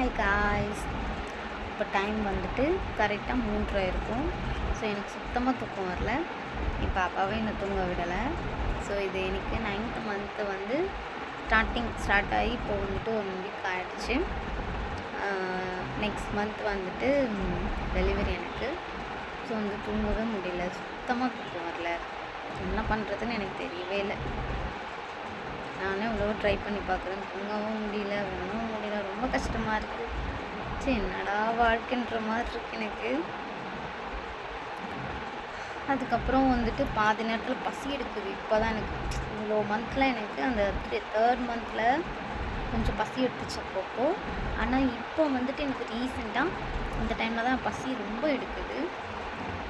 High guys இப்போ time வந்துட்டு கரெக்டாக மூன்றரை இருக்கும். ஸோ எனக்கு சுத்தமாக தூக்கம் வரல. என் பாப்பாவே என்னை தூங்க விடலை. ஸோ இது எனக்கு நைன்த் மந்த்து வந்து ஸ்டார்டிங் ஸ்டார்ட் ஆகி இப்போ வந்துட்டு ஒன் வீக் ஆகிடுச்சு நெக்ஸ்ட் மந்த் வந்துட்டு டெலிவரி எனக்கு. ஸோ வந்து தூங்கவே முடியல. சுத்தமாக தூக்கம் வரல. என்ன பண்ணுறதுன்னு எனக்கு தெரியவே இல்லை. நானே எவ்வளோ ட்ரை பண்ணி பார்க்குறேன் தூங்கவும் முடியல. ரொம்ப கஷ்டமாக இருக்குது சரி என்னடா வாழ்க்கைன்ற மாதிரி இருக்கு எனக்கு. அதுக்கப்புறம் வந்துட்டு பாதி நேரத்தில் பசி எடுக்குது. இப்போ தான் எனக்கு இவ்வளோ மந்தில் எனக்கு அந்த தேர்ட் மந்தில் கொஞ்சம் பசி எடுத்துச்சு அப்பப்போ. ஆனால் இப்போ வந்துட்டு எனக்கு ரீசெண்டாக இந்த டைமில் தான் பசி ரொம்ப எடுக்குது.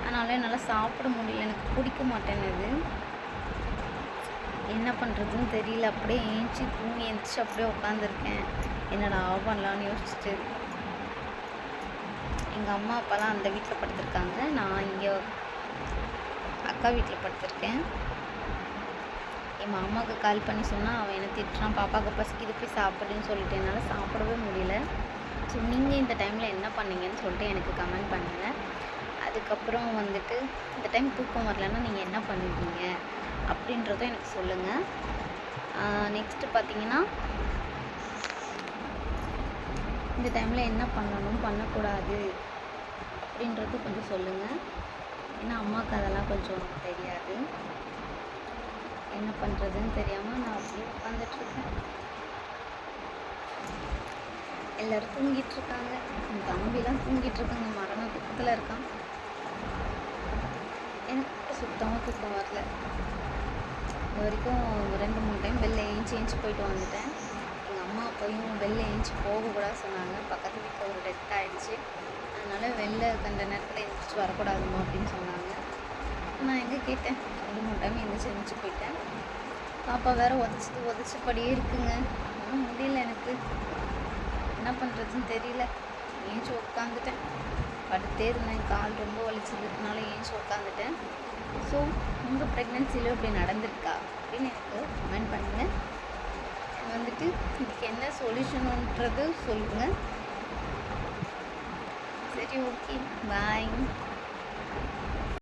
அதனால என்னால் சாப்பிட முடியல. எனக்கு பிடிக்க மாட்டேங்குது. என்ன பண்ணுறதுன்னு தெரியல. அப்படியே ஏஞ்சி தூங்கி எழுந்திரிச்சு அப்படியே உட்காந்துருக்கேன் என்னடா பண்ணலான்னு யோசிச்சுட்டு எங்கள் அம்மா அப்பாலாம் அந்த வீட்டில் படுத்திருக்காங்க. நான் இங்கே அக்கா வீட்டில் படுத்திருக்கேன். என் மாமாவுக்கு கால் பண்ணி சொன்னால் அவன் என்ன திட்டுறான் பாப்பாவுக்கு பசிக்குது போய் சாப்பிடுன்னு சொல்லிட்டு என்னால் சாப்பிடவே முடியல. ஸோ நீங்கள் இந்த டைமில் என்ன பண்ணீங்கன்னு சொல்லிட்டு எனக்கு கமெண்ட் பண்ணுங்கள் அதுக்கப்புறம் வந்துட்டு இந்த டைம் தூக்கம் வரலன்னா நீங்கள் என்ன பண்ணுவீங்க அப்படின்றதும் எனக்கு சொல்லுங்கள் நெக்ஸ்ட்டு பார்த்தீங்கன்னா இந்த டைமில் என்ன பண்ணணும் பண்ணக்கூடாது அப்படின்றது கொஞ்சம் சொல்லுங்கள் ஏன்னா அம்மாவுக்கு அதெல்லாம் கொஞ்சம் தெரியாது. என்ன பண்ணுறதுன்னு தெரியாமல் நான் அப்படியே உட்காந்துட்ருக்கேன் எல்லோரும் தூங்கிட்டுருக்காங்க என் தம்பிலாம் தூங்கிட்டுருக்காங்க மரண பக்கத்தில் இருக்கான். எனக்கு சுத்தமாக தூக்கம் வரல. இது வரைக்கும் ரெண்டு மூணு டைம் வெளில ஏஞ்சி ஏஞ்சி போயிட்டு வந்துட்டேன். அம்மா அப்பையும் வெளில எழுந்துச்சி போகக்கூடாது சொன்னாங்க. பக்கத்து வீட்டில் ஒரு டெத் ஆகிடுச்சு அதனால் வெளில கண்ட நேரத்தில் எழுந்திரிச்சு வரக்கூடாதுமா அப்படின்னு சொன்னாங்க. நான் எங்கே கேட்டேன்? அது மூணு டைம் எழுந்திரிச்சு எழுந்திரிச்சு போயிட்டேன். பாப்பா வேற உதச்சிட்டு உதச்சபடியே இருக்குங்க. ஒன்றும் முடியல எனக்கு. என்ன பண்ணுறதுன்னு தெரியல. ஏஞ்சி உட்காந்துட்டேன் படுத்தே இருந்தேன். கால் ரொம்ப வலிச்சதுனால ஏஞ்சி உட்காந்துட்டேன் ஸோ உங்கள் ப்ரெக்னென்சியில் இப்படி நடந்திருக்கா? அப்படின்னு எனக்கு கமெண்ட் பண்ணுங்கள் இதுக்கு என்ன சொல்யூஷனுன்றது சொல்லுங்கள் சரி ஓகே பாய்